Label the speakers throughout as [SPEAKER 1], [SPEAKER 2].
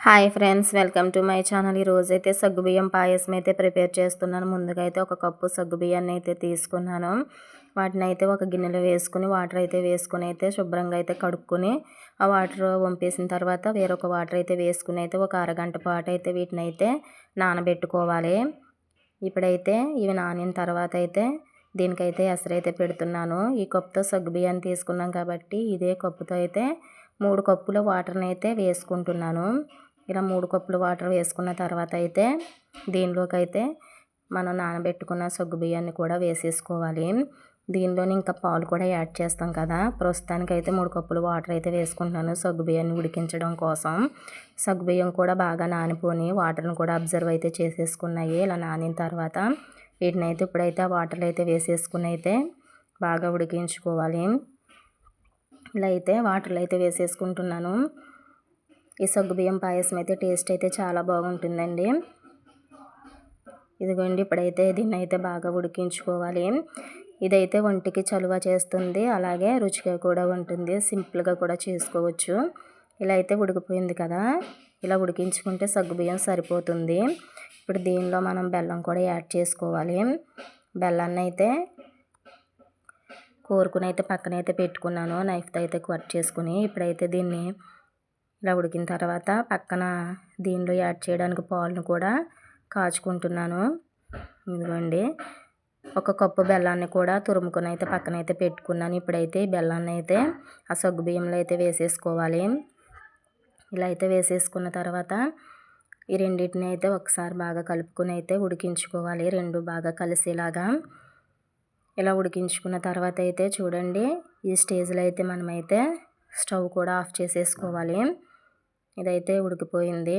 [SPEAKER 1] Hi friends welcome to my channel. ఈరోజు అయితే సగ్గుబియ్యం పాయసం అయితే ప్రిపేర్ చేస్తున్నాను. ముందుగా అయితే ఒక కప్పు సగ్గుబియ్యాన్ని అయితే తీసుకున్నాను. వాటిని అయితే ఒక గిన్నెలో వేసుకుని వాటర్ అయితే వేసుకుని అయితే శుభ్రంగా అయితే కడుక్కొని ఆ వాటర్ వంపేసిన తర్వాత వేరొక వాటర్ అయితే వేసుకుని అయితే ఒక అరగంట పాటు అయితే వీటిని అయితే నానబెట్టుకోవాలి. ఇప్పుడైతే ఇవి నానిన తర్వాత అయితే దీనికైతే ఎసరైతే పెడుతున్నాను. ఈ కప్పుతో సగ్గుబియ్యాన్ని తీసుకున్నాం కాబట్టి ఇదే కప్పుతో అయితే మూడు కప్పుల వాటర్ని అయితే వేసుకుంటున్నాను. ఇలా మూడు కప్పులు వాటర్ వేసుకున్న తర్వాత అయితే దీనిలోకి అయితే మనం నానబెట్టుకున్న సగ్గు బియ్యాన్ని కూడా వేసేసుకోవాలి. దీనిలోని ఇంకా పాలు కూడా యాడ్ చేస్తాం కదా. ప్రస్తుతానికి అయితే మూడు కప్పులు వాటర్ అయితే వేసుకుంటున్నాను సగ్గు బియ్యాన్ని ఉడికించడం కోసం. సగ్గు బియ్యం కూడా బాగా నానిపోని వాటర్ని కూడా అబ్జర్వ్ అయితే చేసేసుకున్నాయి. ఇలా నానిన తర్వాత వీటిని అయితే ఇప్పుడైతే ఆ వాటర్లు అయితే వేసేసుకుని అయితే బాగా ఉడికించుకోవాలి. ఇలా అయితే వాటర్లు అయితే వేసేసుకుంటున్నాను. ఈ సగ్గుబియ్యం పాయసం అయితే టేస్ట్ అయితే చాలా బాగుంటుందండి. ఇదిగోండి ఇప్పుడైతే దీన్ని అయితే బాగా ఉడికించుకోవాలి. ఇదైతే ఒంటికి చలువ చేస్తుంది అలాగే రుచిగా కూడా ఉంటుంది సింపుల్గా కూడా చేసుకోవచ్చు. ఇలా అయితే ఉడికిపోయింది కదా ఇలా ఉడికించుకుంటే సగ్గుబియ్యం సరిపోతుంది. ఇప్పుడు దీనిలో మనం బెల్లం కూడా యాడ్ చేసుకోవాలి. బెల్లాన్ని అయితే కోరుకుని అయితే పక్కనైతే పెట్టుకున్నాను నైఫ్తో అయితే కట్ చేసుకుని ఇప్పుడైతే దీన్ని ఇలా ఉడికిన తర్వాత పక్కన దీనిలో యాడ్ చేయడానికి పాలను కూడా కాచుకుంటున్నాను. ఇదిగోండి. ఒక కప్పు బెల్లాన్ని కూడా తురుముకొని అయితే పక్కన అయితే పెట్టుకున్నాను. ఇప్పుడైతే బెల్లాన్ని అయితే ఆ సగ్గు బియ్యంలో అయితే వేసేసుకోవాలి. ఇలా అయితే వేసేసుకున్న తర్వాత ఈ రెండింటిని అయితే ఒకసారి బాగా కలుపుకొని అయితే ఉడికించుకోవాలి. రెండు బాగా కలిసేలాగా ఇలా ఉడికించుకున్న తర్వాత అయితే చూడండి. ఈ స్టేజ్లో అయితే మనమైతే స్టవ్ కూడా ఆఫ్ చేసేసుకోవాలి. ఇదైతే ఉడికిపోయింది.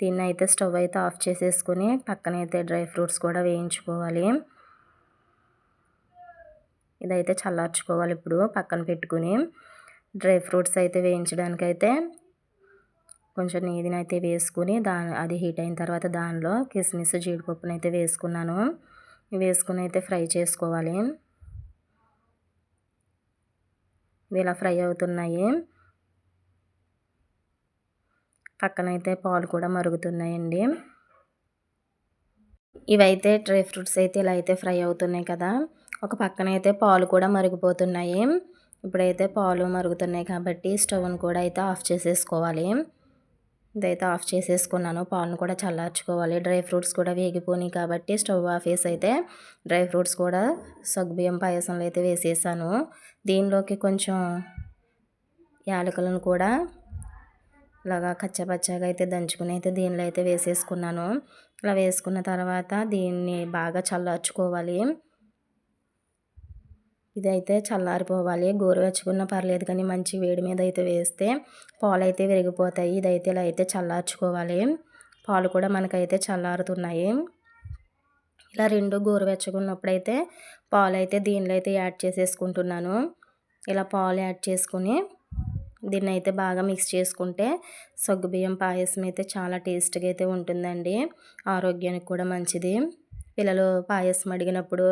[SPEAKER 1] దీన్ని అయితే స్టవ్ అయితే ఆఫ్ చేసేసుకొని పక్కనైతే డ్రై ఫ్రూట్స్ కూడా వేయించుకోవాలి. ఇదైతే చల్లార్చుకోవాలి ఇప్పుడు పక్కన పెట్టుకుని. డ్రై ఫ్రూట్స్ అయితే వేయించడానికి అయితే కొంచెం నీదిని అయితే వేసుకుని దా అది హీట్ అయిన తర్వాత దానిలో కిస్మిస్ జీడిపప్పును అయితే వేసుకున్నాను. వేసుకుని అయితే ఫ్రై చేసుకోవాలి. ఇలా ఫ్రై అవుతున్నాయి. పక్కనైతే పాలు కూడా మరుగుతున్నాయండి. ఇవైతే డ్రై ఫ్రూట్స్ అయితే ఇలా అయితే ఫ్రై అవుతున్నాయి కదా. ఒక పక్కన అయితే పాలు కూడా మరిగిపోతున్నాయి. ఇప్పుడైతే పాలు మరుగుతున్నాయి కాబట్టి స్టవ్ని కూడా అయితే ఆఫ్ చేసేసుకోవాలి. ఇదైతే ఆఫ్ చేసేసుకున్నాను. పాలను కూడా చల్లార్చుకోవాలి. డ్రై ఫ్రూట్స్ కూడా వేగిపోయినాయి కాబట్టి స్టవ్ ఆఫ్ వేసి అయితే డ్రై ఫ్రూట్స్ కూడా సగ్గుబియ్యం పాయసంలో అయితే వేసేసాను. దీనిలోకి కొంచెం యాలకులను కూడా ఇలాగా కచ్చపచ్చగా అయితే దంచుకుని అయితే దీనిలో అయితే వేసేసుకున్నాను ఇలా వేసుకున్న తర్వాత దీన్ని బాగా చల్లార్చుకోవాలి. ఇదైతే చల్లారిపోవాలి. గోరువెచ్చుకున్నా పర్లేదు కానీ మంచి వేడి మీద అయితే వేస్తే పాలు అయితే విరిగిపోతాయి. ఇదైతే ఇలా అయితే చల్లార్చుకోవాలి. పాలు కూడా మనకైతే చల్లారుతున్నాయి. ఇలా రెండు గోరువెచ్చకున్నప్పుడైతే పాలు అయితే దీనిలో అయితే యాడ్ చేసేసుకుంటున్నాను. ఇలా పాలు యాడ్ చేసుకుని దీన్ని అయితే బాగా మిక్స్ చేసుకుంటే సగ్గుబియ్యం పాయసం అయితే చాలా టేస్ట్గా అయితే ఉంటుందండి. ఆరోగ్యానికి కూడా మంచిది. పిల్లలు పాయసం అడిగినప్పుడు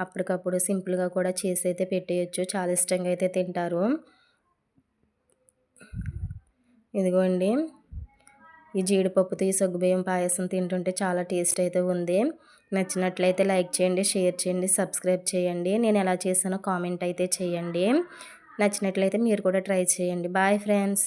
[SPEAKER 1] అప్పటికప్పుడు సింపుల్గా కూడా చేసి అయితే పెట్టేయచ్చు. చాలా ఇష్టంగా అయితే తింటారు. ఇదిగోండి. ఈ జీడిపప్పుతో ఈ సగ్గుబియ్యం పాయసం తింటుంటే చాలా టేస్ట్ అయితే ఉంది. నచ్చినట్లయితే లైక్ చేయండి షేర్ చేయండి సబ్స్క్రైబ్ చేయండి. నేను ఎలా చేసానో కామెంట్ అయితే చేయండి. నచ్చినట్లయితే మీరు కూడా ట్రై చేయండి. Bye friends.